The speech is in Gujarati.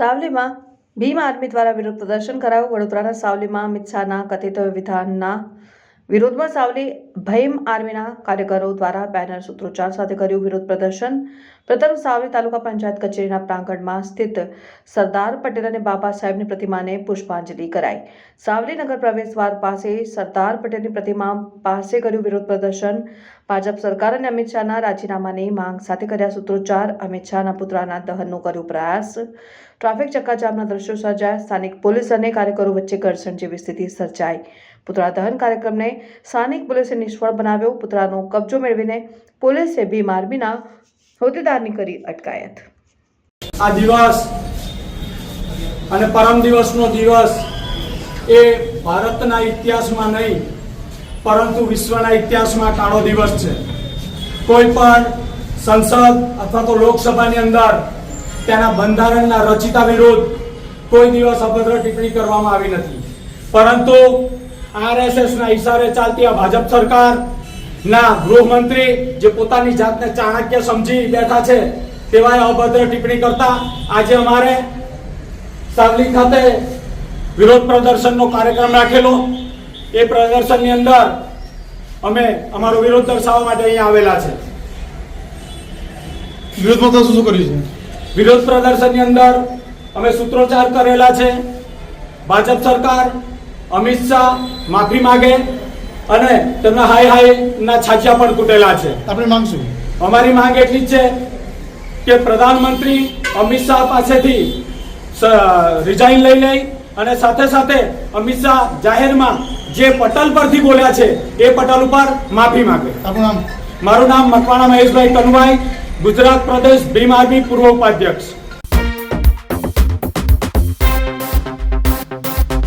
સાવલીમાં ભીમ આર્મી દ્વારા વિરોધ પ્રદર્શન કરાયું. વડોદરાના સાવલીમાં અમિત શાહના કથિત વિધાનના વિરોધમાં સાવલી ભીમ આર્મીના કાર્યકરો દ્વારા બેનર સૂત્રોચ્ચાર સાથે કર્યું વિરોધ પ્રદર્શન. પ્રથમ સાવલી તાલુકા પંચાયત કચેરીના પ્રાંગણમાં સ્થિત સરદાર પટેલ અને બાબા સાહેબની પ્રતિમાને પુષ્પાંજલિ કરાઈ. સાવલી નગર પ્રવેશદ્વાર પાસે સરદાર પટેલની પ્રતિમા પાસે કર્યું વિરોધ પ્રદર્શન. ભાજપ સરકાર અને અમિત શાહના રાજીનામાની માંગ સાથે કર્યા સૂત્રોચ્ચાર. અમિત શાહના પુતળાના દહનનો કર્યો પ્રયાસ. ટ્રાફિક ચક્કાજામના દ્રશ્યો સર્જાયા. સ્થાનિક પોલીસ અને કાર્યકરો વચ્ચે ઘર્ષણ જેવી સ્થિતિ સર્જાઈ. પુતળા દહન કાર્યક્રમને સ્થાનિક પોલીસે નિષ્ફળ બનાવ્યો. પુતળાનો કબજો મેળવીને પોલીસે ભીમ આર્મીના હોદ્દેદારની કરી અટકાયત. આ દિવસ અને પરમ દિવસનો દિવસ એ ભારતના ઇતિહાસમાં નહીં, પરંતુ વિશ્વના ઇતિહાસમાં કાળો દિવસ છે. કોઈ પણ સંસદ અથવા તો લોકસભાની અંદર તેના બંધારણના રચિતા વિરુદ્ધ કોઈ દિવસ અભદ્ર ટિપ્પણી કરવામાં આવી નથી. પરંતુ આરએસએસના ઈશારે ચાલતી આ ભાજપ સરકાર ના ગૃહમંત્રી જે પોતાની જાતને ચાણક્ય સમજી બેઠા છે તેવા અભદ્ર ટિપ્પણી કરતા આજે અમારે સાવલી ખાતે વિરોધ પ્રદર્શનનો કાર્યક્રમ રાખેલો. એ પ્રદર્શનની અંદર અમે અમારો વિરોધ દર્શાવવા માટે અહીંયા આવેલા છે. વિરોધમાં તો શું કર્યું છે? વિરોધ પ્રદર્શનની અંદર અમે સૂત્રોચ્ચાર કરેલા છે. ભાજપ સરકાર અમિત શાહ માફી માગે અને તેમના હાય હાય ના છાછિયા પણ કૂટેલા છે. છે આપણે માંગશું. અમારી માંગ એટલી જ છે કે પ્રધાનમંત્રી અમિત શાહ પાસેથી રિઝાઇન લઈ લઈ અને સાથે સાથે અમિત શાહ જાહેરમાં જે પટલ પરથી બોલ્યા છે એ પટલ ઉપર માફી માંગે. આપણું નામ? મારું નામ મકવાણા મહેશભાઈ કનુભાઈ ગુજરાત પ્રદેશ ભીમ આર્મી પૂર્વ ઉપાધ્યક્ષ.